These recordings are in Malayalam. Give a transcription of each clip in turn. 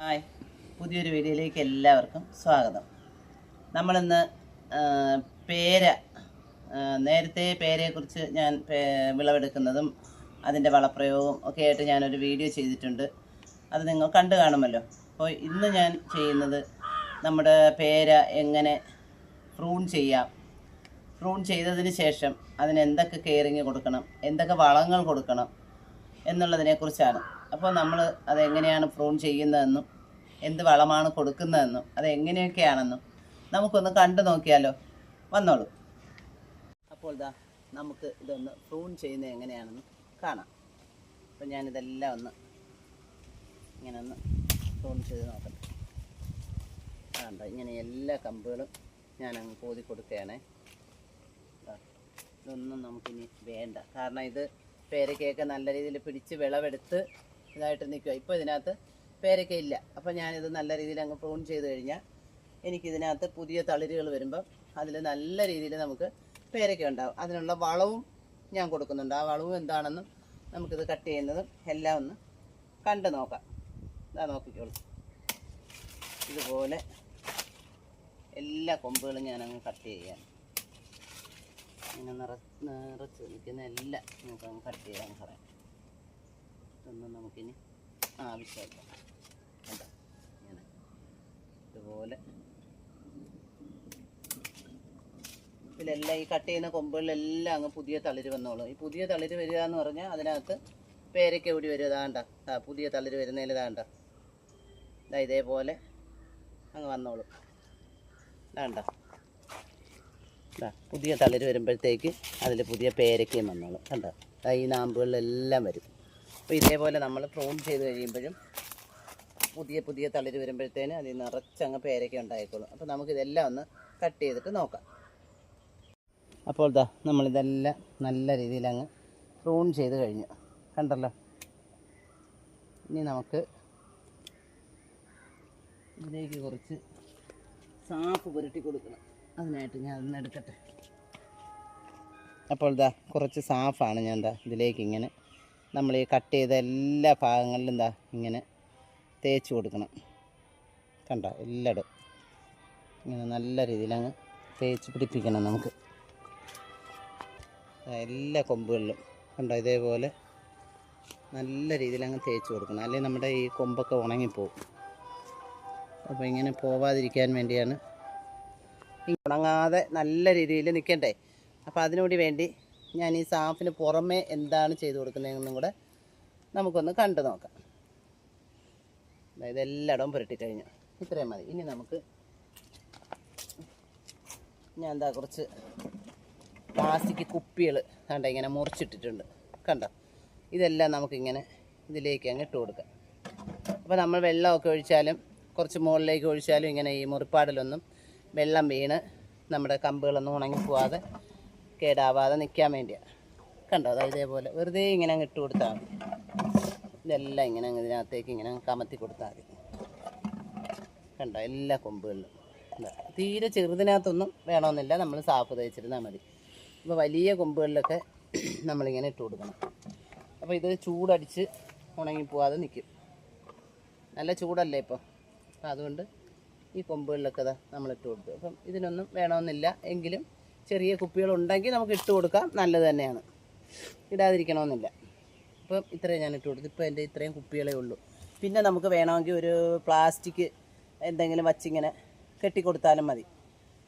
ഹായ്. പുതിയൊരു വീഡിയോയിലേക്ക് എല്ലാവർക്കും സ്വാഗതം. നമ്മളിന്ന് പേര നേരത്തെ പേരയെക്കുറിച്ച് ഞാൻ വിളവെടുക്കുന്നതും അതിന്റെ വളപ്രയോഗവും ഒക്കെ ആയിട്ട് ഞാനൊരു വീഡിയോ ചെയ്തിട്ടുണ്ട്. അത് നിങ്ങൾ കണ്ടു കാണുമല്ലോ. അപ്പോൾ ഇന്ന് ഞാൻ ചെയ്യുന്നത് നമ്മുടെ പേര എങ്ങനെ പ്രൂൺ ചെയ്യാം പ്രൂൺ ചെയ്തതിന് ശേഷം അതിന് എന്തൊക്കെ കെയറിങ് കൊടുക്കണം എന്തൊക്കെ വളങ്ങൾ കൊടുക്കണം എന്നുള്ളതിനെക്കുറിച്ചാണ്. അപ്പോൾ നമ്മൾ അതെങ്ങനെയാണ് പ്രൂൺ ചെയ്യുന്നതെന്നും എന്ത് വളമാണ് കൊടുക്കുന്നതെന്നും അതെങ്ങനെയൊക്കെയാണെന്നും നമുക്കൊന്ന് കണ്ടു നോക്കിയാലോ? വന്നോളൂ. അപ്പോൾ ഇതാ നമുക്ക് ഇതൊന്ന് പ്രൂൺ ചെയ്യുന്നത് എങ്ങനെയാണെന്ന് കാണാം. അപ്പോൾ ഞാനിതെല്ലാം ഒന്ന് ഇങ്ങനെ ഒന്ന് പ്രൂൺ ചെയ്ത് നോക്കട്ടെ. വേണ്ട ഇങ്ങനെ എല്ലാ കമ്പുകളും ഞാൻ അങ്ങ് കോതി കൊടുക്കുകയാണേ. ഇതൊന്നും നമുക്കിനി വേണ്ട. കാരണം ഇത് പേരക്കയൊക്കെ നല്ല രീതിയിൽ പിടിച്ച് വിളവെടുത്ത് ഇതായിട്ട് നിൽക്കുക. ഇപ്പോൾ ഇതിനകത്ത് പേരക്ക ഇല്ല. അപ്പോൾ ഞാനിത് നല്ല രീതിയിൽ അങ്ങ് പ്രൂൺ ചെയ്ത് കഴിഞ്ഞാൽ എനിക്കിതിനകത്ത് പുതിയ തളിരുകൾ വരുമ്പം അതിൽ നല്ല രീതിയിൽ നമുക്ക് പേരക്ക ഉണ്ടാവും. അതിനുള്ള വളവും ഞാൻ കൊടുക്കുന്നുണ്ട്. ആ വളവും എന്താണെന്നും നമുക്കിത് കട്ട് ചെയ്യുന്നതും എല്ലാം ഒന്ന് കണ്ടു നോക്കാം. ഇതാ നോക്കിക്കോളൂ. ഇതുപോലെ എല്ലാ കൊമ്പുകളും ഞാനങ്ങ് കട്ട് ചെയ്യാം. ഇങ്ങനെ നിറ നിറച്ച് നിൽക്കുന്ന എല്ലാം നമുക്ക് അങ്ങ് കട്ട് ചെയ്യാൻ പറയാം. ഇതൊന്നും നമുക്കിനി ആവശ്യമില്ല കണ്ടോ? ഇങ്ങനെ. ഇതുപോലെ. ഇതിലെല്ലാം ഈ കട്ട് ചെയ്യുന്ന കൊമ്പുകളിലെല്ലാം അങ്ങ് പുതിയ തളിര് വന്നോളും. ഈ പുതിയ തളിര് വരിക എന്ന് പറഞ്ഞാൽ അതിനകത്ത് പേരൊക്കെ ഓടി വരും. ഇതാണ്ട ആ പുതിയ തളിര് വരുന്നതിൽ ഇതാണ്ട ഇതാ ഇതേപോലെ അങ്ങ് വന്നോളും. ഇതാണ്ട ഇതാ പുതിയ തളിര് വരുമ്പോഴത്തേക്ക് അതിൽ പുതിയ പേരക്കയും വന്നോളും. കണ്ടോ? ഈ നാമ്പുകളിലെല്ലാം വരും. അപ്പോൾ ഇതേപോലെ നമ്മൾ പ്രൂൺ ചെയ്ത് കഴിയുമ്പോഴും പുതിയ പുതിയ തളിര് വരുമ്പോഴത്തേന് അതിൽ നിറച്ചങ്ങ് പേരൊക്കെ ഉണ്ടായിക്കോളും. അപ്പോൾ നമുക്കിതെല്ലാം ഒന്ന് കട്ട് ചെയ്തിട്ട് നോക്കാം. അപ്പോൾ ഇതാ നമ്മളിതെല്ലാം നല്ല രീതിയിൽ അങ്ങ് പ്രൂൺ ചെയ്ത് കഴിഞ്ഞു. കണ്ടല്ലോ? ഇനി നമുക്ക് ഇതിലേക്ക് കുറച്ച് സാപ്പ് പുരട്ടി കൊടുക്കണം. അതിനായിട്ട് ഞാൻ അതൊന്ന് എടുക്കട്ടെ. അപ്പോൾ ഇതാ കുറച്ച് സാഫാണ് ഞാൻ എന്താ ഇതിലേക്ക് ഇങ്ങനെ നമ്മൾ ഈ കട്ട് ചെയ്ത എല്ലാ ഭാഗങ്ങളിലും എന്താ ഇങ്ങനെ തേച്ച് കൊടുക്കണം. കണ്ടോ? എല്ലായിടും. ഇങ്ങനെ നല്ല രീതിയിൽ അങ്ങ് തേച്ച് പിടിപ്പിക്കണം നമുക്ക്. എല്ലാ കൊമ്പുകളിലും. കണ്ടോ? ഇതേപോലെ നല്ല രീതിയിൽ അങ്ങ് തേച്ച് കൊടുക്കണം. അല്ലെങ്കിൽ നമ്മുടെ ഈ കൊമ്പൊക്കെ ഉണങ്ങിപ്പോവും. അപ്പോൾ ഇങ്ങനെ പോവാതിരിക്കാൻ വേണ്ടിയാണ് ഉണങ്ങാതെ നല്ല രീതിയിൽ നിൽക്കണ്ടേ? അപ്പോൾ അതിനുകൂടി വേണ്ടി ഞാൻ ഈ സാഫിന് പുറമേ എന്താണ് ചെയ്തു കൊടുക്കുന്നതെന്നും കൂടെ നമുക്കൊന്ന് കണ്ടു നോക്കാം. അതായത് എല്ലായിടവും പുരട്ടിക്കഴിഞ്ഞു ഇത്രയും മതി. ഇനി നമുക്ക് ഞാൻ എന്താ കുറച്ച് പ്ലാസ്റ്റിക് കുപ്പികൾ കണ്ട ഇങ്ങനെ മുറിച്ചിട്ടിട്ടുണ്ട്. കണ്ടോ? ഇതെല്ലാം നമുക്കിങ്ങനെ ഇതിലേക്ക് അങ്ങ് ഇട്ട് കൊടുക്കാം. അപ്പോൾ നമ്മൾ വെള്ളമൊക്കെ ഒഴിച്ചാലും കുറച്ച് മുകളിലേക്ക് ഒഴിച്ചാലും ഇങ്ങനെ ഈ മുറിപ്പാടിലൊന്നും വെള്ളം വീണ് നമ്മുടെ കമ്പുകളൊന്നും ഉണങ്ങിപ്പോവാതെ കേടാവാതെ നിൽക്കാൻ വേണ്ടിയാണ് കണ്ടോ? അതായത് ഇതേപോലെ വെറുതെ ഇങ്ങനെ അങ്ങ് ഇട്ട് കൊടുത്താൽ മതി. ഇതെല്ലാം ഇങ്ങനെ അങ്ങ് ഇതിനകത്തേക്ക് ഇങ്ങനെ കമത്തി കൊടുത്താൽ മതി. കണ്ടോ? എല്ലാ കൊമ്പുകളിലും. തീരെ ചെറുതിനകത്തൊന്നും വേണമെന്നില്ല. നമ്മൾ സാഫ് തേച്ചിരുന്നാൽ മതി. അപ്പോൾ വലിയ കൊമ്പുകളിലൊക്കെ നമ്മളിങ്ങനെ ഇട്ട് കൊടുക്കണം. അപ്പോൾ ഇത് ചൂടടിച്ച് ഉണങ്ങിപ്പോവാതെ നിൽക്കും നല്ല ചൂടല്ലേ ഇപ്പോൾ അപ്പം അതുകൊണ്ട് ഈ കൊമ്പുകളിലൊക്കെ നമ്മൾ ഇട്ട് കൊടുത്തു. അപ്പം ഇതിനൊന്നും വേണമെന്നില്ല. എങ്കിലും ചെറിയ കുപ്പികളുണ്ടെങ്കിൽ നമുക്ക് ഇട്ട് കൊടുക്കാം. നല്ലത് തന്നെയാണ്. ഇടാതിരിക്കണമെന്നില്ല. അപ്പം ഇത്രയും ഞാൻ ഇട്ട് കൊടുത്തു. ഇപ്പോൾ എന്റെ ഇത്രയും കുപ്പികളേ ഉള്ളൂ. പിന്നെ നമുക്ക് വേണമെങ്കിൽ ഒരു പ്ലാസ്റ്റിക് എന്തെങ്കിലും വച്ചിങ്ങനെ കെട്ടിക്കൊടുത്താലും മതി.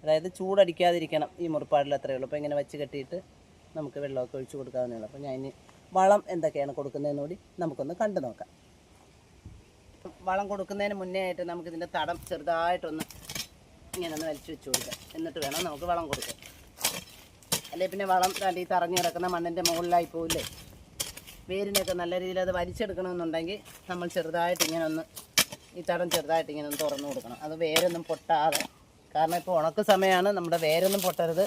അതായത് ചൂടടിക്കാതിരിക്കണം ഈ മുറിപ്പാടിൽ അത്രയേ ഉള്ളൂ. അപ്പോൾ ഇങ്ങനെ വെച്ച് കെട്ടിയിട്ട് നമുക്ക് വെള്ളമൊക്കെ ഒഴിച്ച് കൊടുക്കാവുന്നേ ഉള്ളൂ. അപ്പോൾ ഞാൻ ഇനി വളം എന്തൊക്കെയാണ് കൊടുക്കുന്നതെന്ന് കൂടി നമുക്കൊന്ന് കണ്ടു നോക്കാം. വളം കൊടുക്കുന്നതിന് മുന്നേ ആയിട്ട് നമുക്കിതിന്റെ തടം ചെറുതായിട്ടൊന്ന് ഇങ്ങനെ ഒന്ന് വലിച്ചു വെച്ച് കൊടുക്കാം. എന്നിട്ട് വേണം നമുക്ക് വളം കൊടുക്കാൻ. അല്ലെ പിന്നെ വളം ഈ തറഞ്ഞു കിടക്കുന്ന മണ്ണിന്റെ മുകളിലായി പോവില്ലേ? വേരിനൊക്കെ നല്ല രീതിയിൽ അത് വലിച്ചെടുക്കണമെന്നുണ്ടെങ്കിൽ നമ്മൾ ചെറുതായിട്ട് ഇങ്ങനെ ഒന്ന് ഈ തടം ചെറുതായിട്ട് ഇങ്ങനെ ഒന്ന് തുറന്നു കൊടുക്കണം. അത് വേരൊന്നും പൊട്ടാതെ. കാരണം ഇപ്പോൾ ഉണക്ക സമയമാണ് നമ്മുടെ വേരൊന്നും പൊട്ടരുത്.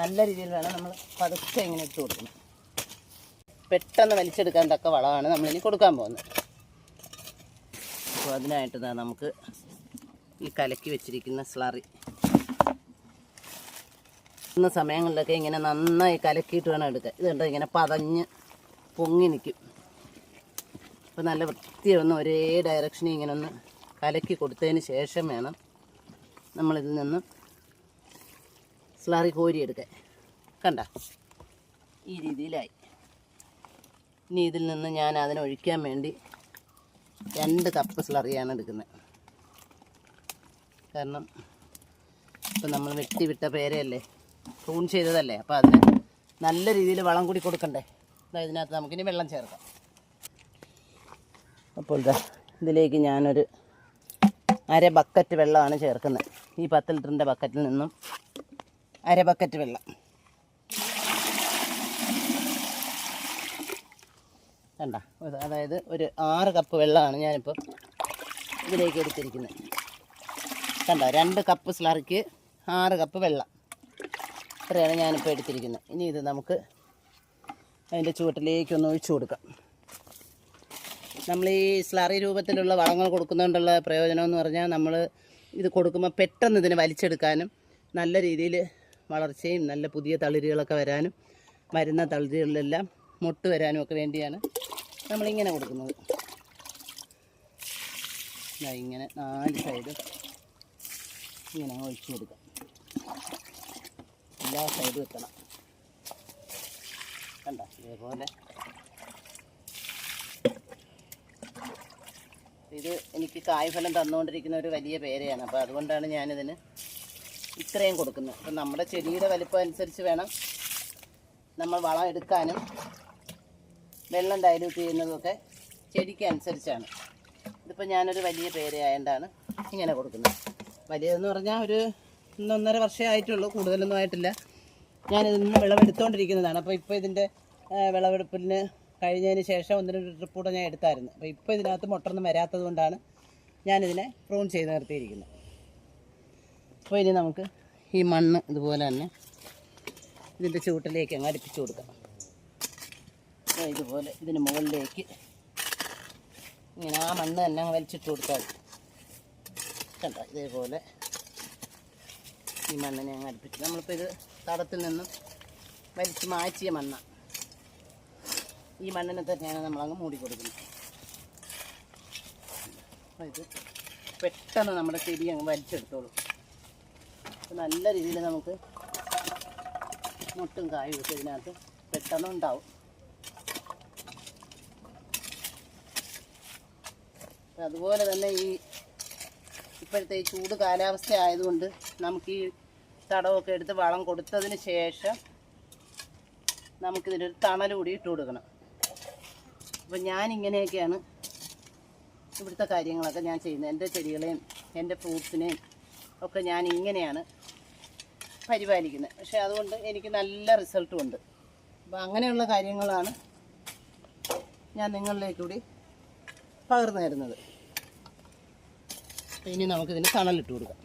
നല്ല രീതിയിൽ വേണം നമ്മൾ പതുക്കെ ഇങ്ങനെ ഇട്ട് കൊടുക്കണം. പെട്ടെന്ന് വലിച്ചെടുക്കാൻ തക്ക വളമാണ് നമ്മളിനി കൊടുക്കാൻ പോകുന്നത്. അപ്പോൾ അതിനായിട്ട് നമുക്ക് ഈ കലക്കി വെച്ചിരിക്കുന്ന സ്ലറി ഇന്ന സമയങ്ങളിലൊക്കെ ഇങ്ങനെ നന്നായി കലക്കിയിട്ട് വേണം എടുക്കുക ഇത് കണ്ടോ? ഇങ്ങനെ പതഞ്ഞ് പൊങ്ങി നിൽക്കും അപ്പോൾ നല്ല വൃത്തി ഒന്ന് ഒരേ ഡയറക്ഷനിൽ ഇങ്ങനെ ഒന്ന് കലക്കി കൊടുത്തതിന് ശേഷം വേണം നമ്മളിതിൽ നിന്ന് സ്ലറി കോരിയെടുക്കാൻ കണ്ട? ഈ രീതിയിലായി. ഇനി ഇതിൽ നിന്ന് ഞാൻ അതിനൊഴിക്കാൻ വേണ്ടി രണ്ട് കപ്പ് സ്ലറിയാണ് എടുക്കുന്നത്. കാരണം ഇപ്പം നമ്മൾ വെട്ടി വിട്ട പേരയല്ലേ? പ്രൂൺ ചെയ്തതല്ലേ? അപ്പോൾ അതിന് നല്ല രീതിയിൽ വളം കൂടി കൊടുക്കണ്ടേ? ഇതാ ഇതിനകത്ത് നമുക്കിനി വെള്ളം ചേർക്കാം. അപ്പോൾ ഇതാ ഇതിലേക്ക് ഞാനൊരു അര ബക്കറ്റ് വെള്ളമാണ് ചേർക്കുന്നത്. ഈ പത്ത് ലിറ്ററിന്റെ ബക്കറ്റിൽ നിന്നും അര ബക്കറ്റ് വെള്ളം. കണ്ട? അതായത് ഒരു ആറ് കപ്പ് വെള്ളമാണ് ഞാനിപ്പോൾ ഇതിലേക്ക് എടുത്തിരിക്കുന്നത്. കണ്ട? രണ്ട് കപ്പ് സ്ലറിക്ക് ആറ് കപ്പ് വെള്ളം. ഇത്രയാണ് ഞാനിപ്പോൾ എടുത്തിരിക്കുന്നത്. ഇനി ഇത് നമുക്ക് അതിന്റെ ചുവട്ടിലേക്ക് ഒന്ന് ഒഴിച്ചു കൊടുക്കാം. നമ്മൾ ഈ സ്ലറി രൂപത്തിലുള്ള വളങ്ങൾ കൊടുക്കുന്നതുകൊണ്ടുള്ള പ്രയോജനം എന്ന് പറഞ്ഞാൽ നമ്മൾ ഇത് കൊടുക്കുമ്പോൾ പെട്ടെന്ന് ഇതിനെ വലിച്ചെടുക്കാനും നല്ല രീതിയിൽ വളർച്ചയും നല്ല പുതിയ തളിരുകളൊക്കെ വരാനും വരുന്ന തളിരുകളിലെല്ലാം മുട്ട് വരാനും ഒക്കെ വേണ്ടിയാണ് നമ്മളിങ്ങനെ കൊടുക്കുന്നത്. ഇങ്ങനെ നാല് സൈഡും ഇങ്ങനെ ഒഴിച്ചു കൊടുക്കാം. എല്ലാ സൈഡും എത്തണം കണ്ട? ഇതേപോലെ. ഇത് എനിക്ക് കായ്ഫലം തന്നുകൊണ്ടിരിക്കുന്ന ഒരു വലിയ പേരയാണ്. അപ്പോൾ അതുകൊണ്ടാണ് ഞാനിതിന് ഇത്രയും കൊടുക്കുന്നത്. അപ്പം നമ്മുടെ ചെടിയുടെ വലിപ്പം അനുസരിച്ച് വേണം നമ്മൾ വളം എടുക്കാനും വെള്ളം ഡൈല്യൂട്ട് ചെയ്യുന്നതൊക്കെ ചെടിക്ക് അനുസരിച്ചാണ്. ഇതിപ്പോൾ ഞാനൊരു വലിയ പേരയായതുകൊണ്ടാണ് ഇങ്ങനെ കൊടുക്കുന്നത്. വലിയതെന്ന് പറഞ്ഞാൽ ഒരു ഒന്നൊന്നര വർഷമേ ആയിട്ടുള്ളൂ കൂടുതലൊന്നും ആയിട്ടില്ല. ഞാനിതിൽ നിന്ന് വിളവെടുത്തുകൊണ്ടിരിക്കുന്നതാണ് അപ്പോൾ ഇപ്പോൾ ഇതിന്റെ വിളവെടുപ്പിന് കഴിഞ്ഞതിന് ശേഷം ഒന്ന് രണ്ട് ട്രിപ്പ് കൂടെ ഞാൻ എടുത്തായിരുന്നു. അപ്പോൾ ഇപ്പോൾ ഇതിനകത്ത് മുട്ടൊന്നും വരാത്തത് കൊണ്ടാണ് ഞാനിതിനെ പ്രൂൺ ചെയ്ത് നിർത്തിയിരിക്കുന്നത്. അപ്പോൾ ഇനി നമുക്ക് ഈ മണ്ണ് ഇതുപോലെ തന്നെ ഇതിന്റെ ചൂട്ടിലേക്ക് അങ്ങ് അടുപ്പിച്ച് കൊടുക്കാം. ഇതുപോലെ ഇതിന് മുകളിലേക്ക് ഇങ്ങനെ ആ മണ്ണ് തന്നെ അങ്ങ് വലിച്ചിട്ട് കൊടുത്താൽ. കണ്ടോ? ഇതേപോലെ ഈ മണ്ണിനെ അങ്ങ് അടുപ്പിച്ച്. നമ്മളിപ്പോൾ ഇത് തടത്തിൽ നിന്നും വലിച്ച് മാറ്റിയ മണ്ണ. ഈ മണ്ണിനെ തന്നെയാണ് നമ്മളങ്ങ് മൂടി കൊടുക്കുന്നത്. അപ്പോൾ ഇത് പെട്ടെന്ന് നമ്മുടെ ചെടി അങ്ങ് വലിച്ചെടുത്തോളൂ. നല്ല രീതിയിൽ നമുക്ക് മുട്ടും കായും ഒക്കെ ഇതിനകത്ത് പെട്ടെന്ന് ഉണ്ടാവും. അതുപോലെ തന്നെ ഈ ഇപ്പോഴത്തെ ഈ ചൂട് കാലാവസ്ഥ ആയതുകൊണ്ട് നമുക്ക് ഈ തടവൊക്കെ എടുത്ത് വളം കൊടുത്തതിന് ശേഷം നമുക്കിതിനൊരു തണൽ കൂടി ഇട്ട് കൊടുക്കണം. അപ്പം ഞാൻ ഇങ്ങനെയൊക്കെയാണ് ഇവിടുത്തെ കാര്യങ്ങളൊക്കെ ഞാൻ ചെയ്യുന്നത്. എന്റെ ചെടികളെയും എന്റെ ഫ്രൂട്ട്സിനെയും ഒക്കെ ഞാൻ ഇങ്ങനെയാണ് പരിപാലിക്കുന്നത്. പക്ഷേ അതുകൊണ്ട് എനിക്ക് നല്ല റിസൾട്ടും ഉണ്ട് അപ്പം അങ്ങനെയുള്ള കാര്യങ്ങളാണ് ഞാൻ നിങ്ങളിലേക്ക് കൂടി പകർന്നു തരുന്നത്. ഇനി നമുക്കിതിന് തണലിട്ട് കൊടുക്കാം.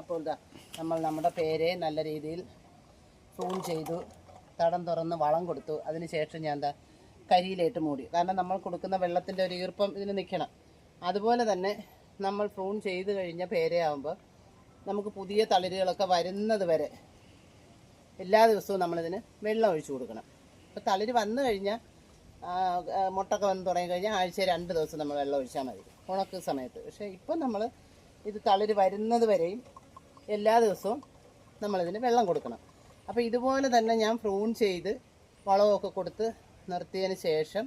അപ്പോൾ ഇതാ നമ്മൾ നമ്മുടെ പേരെ നല്ല രീതിയിൽ പ്രൂൺ ചെയ്തു തടം തുറന്ന് വളം കൊടുത്തു. അതിന് ശേഷം ഞാൻ എന്താ കരിയിലേറ്റ് മൂടി. കാരണം നമ്മൾ കൊടുക്കുന്ന വെള്ളത്തിന്റെ ഒരു ഈർപ്പം ഇതിന് നിൽക്കണം. അതുപോലെ തന്നെ നമ്മൾ പ്രൂൺ ചെയ്ത് കഴിഞ്ഞ പേരയാകുമ്പോൾ നമുക്ക് പുതിയ തളിരുകളൊക്കെ വരുന്നത് വരെ എല്ലാ ദിവസവും നമ്മളിതിന് വെള്ളം ഒഴിച്ചു കൊടുക്കണം. അപ്പോൾ തളിര് വന്നു കഴിഞ്ഞാൽ മുട്ടൊക്കെ വന്ന് തുടങ്ങി കഴിഞ്ഞാൽ ആഴ്ച രണ്ട് ദിവസം നമ്മൾ വെള്ളം ഒഴിച്ചാൽ മതി. ഉണക്ക് സമയത്ത്. പക്ഷേ ഇപ്പം നമ്മൾ ഇത് തളിര് വരുന്നത് വരെയും എല്ലാ ദിവസവും നമ്മളിതിന് വെള്ളം കൊടുക്കണം. അപ്പോൾ ഇതുപോലെ തന്നെ ഞാൻ പ്രൂൺ ചെയ്ത് വളമൊക്കെ കൊടുത്ത് നിർത്തിയതിന് ശേഷം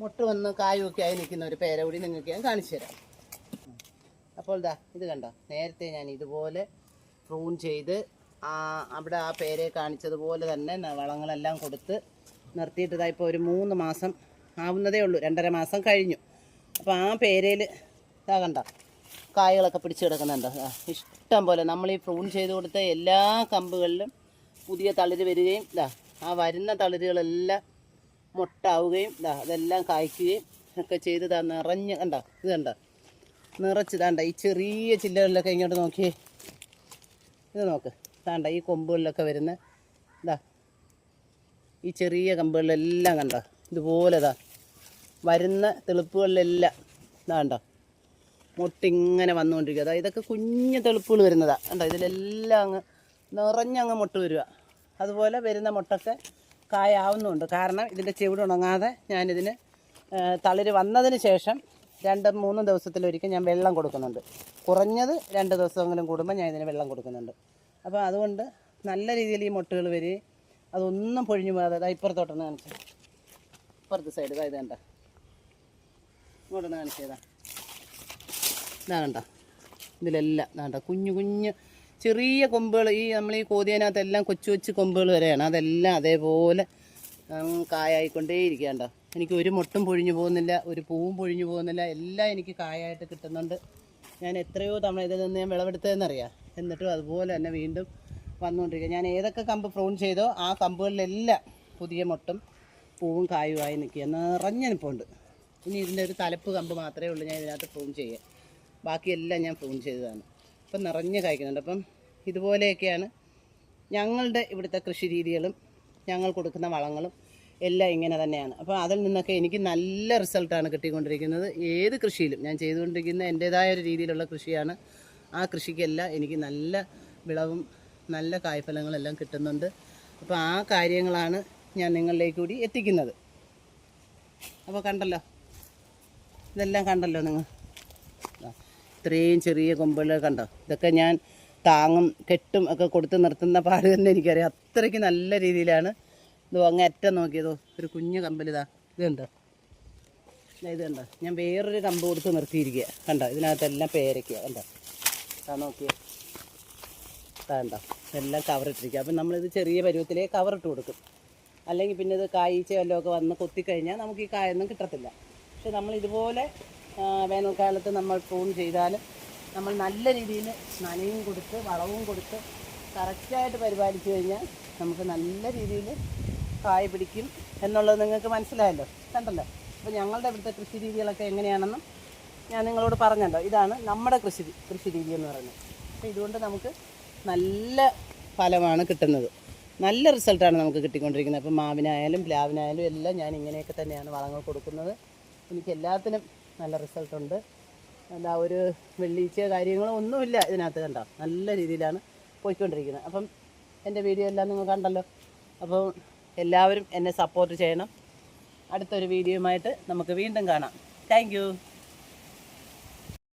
മുട്ട വന്ന് കായുമൊക്കെ ആയി നിൽക്കുന്ന ഒരു പേര കൂടി നിങ്ങൾക്ക് ഞാൻ കാണിച്ചു തരാം. അപ്പോൾ ദാ ഇത് കണ്ടോ? നേരത്തെ ഞാൻ ഇതുപോലെ പ്രൂൺ ചെയ്ത് ആ അവിടെ ആ പേരെ കാണിച്ചതുപോലെ തന്നെ വളങ്ങളെല്ലാം കൊടുത്ത് നിർത്തിയിട്ടതായി ഇപ്പോൾ ഒരു മൂന്ന് മാസം ആവുന്നതേ ഉള്ളൂ. രണ്ടര മാസം കഴിഞ്ഞു. അപ്പോൾ ആ പേരയിൽ ഇതാകണ്ട കായകളൊക്കെ പിടിച്ച് കിടക്കുന്നുണ്ട്? ഇഷ്ടം പോലെ. നമ്മൾ ഈ പ്രൂൺ ചെയ്ത് കൊടുത്ത എല്ലാ കമ്പുകളിലും പുതിയ തളിര് വരികയും ഇതാ ആ വരുന്ന തളിരുകളെല്ലാം മുട്ടാവുകയും ഇതാ അതെല്ലാം കായ്ക്കുകയും ഒക്കെ ചെയ്ത് ഇതാ നിറഞ്ഞ് കണ്ട? ഇത് കണ്ട? നിറച്ച് താണ്ട ഈ ചെറിയ ചില്ലകളിലൊക്കെ ഇങ്ങോട്ട് നോക്കിയേ. ഇത് നോക്ക്. താണ്ട ഈ കൊമ്പുകളിലൊക്കെ വരുന്ന ഇതാ ഈ ചെറിയ കമ്പുകളിലെല്ലാം കണ്ട? ഇതുപോലെ ഇതാ വരുന്ന തെളുപ്പുകളിലെല്ലാം ഇതാ കണ്ടോ? മുട്ടിങ്ങനെ വന്നുകൊണ്ടിരിക്കുക. അതായത് ഇതൊക്കെ കുഞ്ഞു തെളുപ്പുകൾ വരുന്നതാണ് കണ്ടോ? ഇതിലെല്ലാം അങ്ങ് നിറഞ്ഞങ്ങ് മുട്ട വരിക. അതുപോലെ വരുന്ന മുട്ടൊക്കെ കായാവുന്നുണ്ട്. കാരണം ഇതിന്റെ ചെവിട് ഉണങ്ങാതെ ഞാനിതിന് തളിര് വന്നതിന് ശേഷം രണ്ട് മൂന്ന് ദിവസത്തിലൊരിക്കൽ ഞാൻ വെള്ളം കൊടുക്കുന്നുണ്ട്. കുറഞ്ഞത് രണ്ട് ദിവസമെങ്കിലും കൂടുമ്പോൾ ഞാൻ ഇതിന് വെള്ളം കൊടുക്കുന്നുണ്ട്. അപ്പോൾ അതുകൊണ്ട് നല്ല രീതിയിൽ ഈ മുട്ടകൾ വരികയും അതൊന്നും പൊഴിഞ്ഞു പോകാതെ ഇപ്പുറത്തോട്ടൊന്ന് കാണിച്ചു. ഇപ്പുറത്തെ സൈഡ് ഇതായത് ഇതേണ്ട ഇങ്ങോട്ടൊന്ന് കാണിച്ചതാ ഇതാ കണ്ട? ഇതിലെല്ലാം കണ്ട? കുഞ്ഞു കുഞ്ഞ് ചെറിയ കൊമ്പുകൾ ഈ നമ്മൾ ഈ കോതിയതിനകത്തെല്ലാം കൊച്ചു കൊച്ചു കൊമ്പുകൾ വരെയാണ്. അതെല്ലാം അതേപോലെ ഉം, കണ്ടോ? എനിക്ക് ഒരു മുട്ടും പൊഴിഞ്ഞു പോകുന്നില്ല ഒരു പൂവും പൊഴിഞ്ഞു പോകുന്നില്ല. എല്ലാം എനിക്ക് കായായിട്ട് കിട്ടുന്നുണ്ട്. ഞാൻ എത്രയോ തവണ ഇതിൽ നിന്ന് ഞാൻ വിളവെടുത്തതെന്നറിയാം. എന്നിട്ടും അതുപോലെ തന്നെ വീണ്ടും വന്നുകൊണ്ടിരിക്കുക. ഞാൻ ഏതൊക്കെ കമ്പ് പ്രൂൺ ചെയ്തോ ആ കമ്പുകളിലെല്ലാം പുതിയ മുട്ടും പൂവും കായുമായി നിൽക്കുക നിറഞ്ഞ നിൽപ്പുണ്ട് ഇനി ഇതിന്റെ ഒരു തലപ്പ് കമ്പ് മാത്രമേ ഉള്ളൂ ഞാൻ ഇതിനകത്ത് പ്രൂൺ ചെയ്യുക ബാക്കിയെല്ലാം ഞാൻ പ്രൂൺ ചെയ്തതാണ്. അപ്പം നിറഞ്ഞ് കായ്ക്കുന്നുണ്ട്. അപ്പം ഇതുപോലെയൊക്കെയാണ് ഞങ്ങളുടെ ഇവിടുത്തെ കൃഷി രീതികളും ഞങ്ങൾ കൊടുക്കുന്ന വളങ്ങളും എല്ലാം ഇങ്ങനെ തന്നെയാണ്. അപ്പോൾ അതിൽ നിന്നൊക്കെ എനിക്ക് നല്ല റിസൾട്ടാണ് കിട്ടിക്കൊണ്ടിരിക്കുന്നത്. ഏത് കൃഷിയിലും ഞാൻ ചെയ്തുകൊണ്ടിരിക്കുന്ന എന്റേതായ ഒരു രീതിയിലുള്ള കൃഷിയാണ്. ആ കൃഷിക്കെല്ലാം എനിക്ക് നല്ല വിളവും നല്ല കായ്ഫലങ്ങളെല്ലാം കിട്ടുന്നുണ്ട്. അപ്പോൾ ആ കാര്യങ്ങളാണ് ഞാൻ നിങ്ങളിലേക്ക് കൂടി എത്തിക്കുന്നത്. അപ്പോൾ കണ്ടല്ലോ? ഇതെല്ലാം കണ്ടല്ലോ നിങ്ങൾ. ഇത്രയും ചെറിയ കൊമ്പുകൾ കണ്ടോ? ഇതൊക്കെ ഞാൻ താങ്ങും കെട്ടും ഒക്കെ കൊടുത്ത് നിർത്തുന്ന പാട് തന്നെ എനിക്കറിയാം. അത്രയ്ക്ക് നല്ല രീതിയിലാണ്. ഇതോ അങ്ങ് അറ്റം നോക്കിയതോ? ഒരു കുഞ്ഞു കമ്പലിതാ ഇത് കണ്ടോ? ദാ ഇത് കണ്ടോ? ഞാൻ വേറൊരു കമ്പ് കൊടുത്ത് നിർത്തിയിരിക്കുക. കണ്ടോ? ഇതിനകത്തെല്ലാം പേരയ്ക്കുക കണ്ടോ? ആ നോക്കിയേ. കണ്ടോ? ഇതെല്ലാം കവറിട്ടിരിക്കുക അപ്പം നമ്മളിത് ചെറിയ പരുവത്തിലേ കവറിട്ട് കൊടുക്കും. അല്ലെങ്കിൽ പിന്നെ ഇത് കായ്ച്ച വല്ലതുമൊക്കെ വന്ന് കൊത്തിക്കഴിഞ്ഞാൽ നമുക്ക് ഈ കായൊന്നും കിട്ടത്തില്ല. പക്ഷെ നമ്മൾ ഇതുപോലെ വേനൽക്കാലത്ത് നമ്മൾ പ്രൂൺ ചെയ്താൽ നമ്മൾ നല്ല രീതിയിൽ നനയും കൊടുത്ത് വളവും കൊടുത്ത് കറക്റ്റായിട്ട് പരിപാലിച്ചു കഴിഞ്ഞാൽ നമുക്ക് നല്ല രീതിയിൽ കായ പിടിക്കും എന്നുള്ളത് നിങ്ങൾക്ക് മനസ്സിലായല്ലോ കണ്ടല്ലോ? അപ്പോൾ ഞങ്ങളുടെ ഇവിടുത്തെ കൃഷി രീതികളൊക്കെ എങ്ങനെയാണെന്നും ഞാൻ നിങ്ങളോട് പറഞ്ഞല്ലോ. ഇതാണ് നമ്മുടെ കൃഷി കൃഷി രീതി എന്ന് പറയുന്നത്. അപ്പോൾ ഇതുകൊണ്ട് നമുക്ക് നല്ല ഫലമാണ് കിട്ടുന്നത്. നല്ല റിസൾട്ടാണ് നമുക്ക് കിട്ടിക്കൊണ്ടിരിക്കുന്നത്. അപ്പോൾ മാവിനായാലും പ്ലാവിനായാലും എല്ലാം ഞാൻ ഇങ്ങനെയൊക്കെ തന്നെയാണ് വളങ്ങൾ കൊടുക്കുന്നത്. എനിക്ക് എല്ലാത്തിനും നല്ല റിസൾട്ടുണ്ട്. എന്താ ഒരു വെള്ളീച്ച കാര്യങ്ങളോ ഒന്നുമില്ല ഇതിനകത്ത് കണ്ടോ. നല്ല രീതിയിലാണ് പോയിക്കൊണ്ടിരിക്കുന്നത്. അപ്പം എന്റെ വീഡിയോ എല്ലാം നിങ്ങൾ കണ്ടല്ലോ. അപ്പോൾ എല്ലാവരും എന്നെ സപ്പോർട്ട് ചെയ്യണം. അടുത്തൊരു വീഡിയോയുമായിട്ട് നമുക്ക് വീണ്ടും കാണാം. താങ്ക്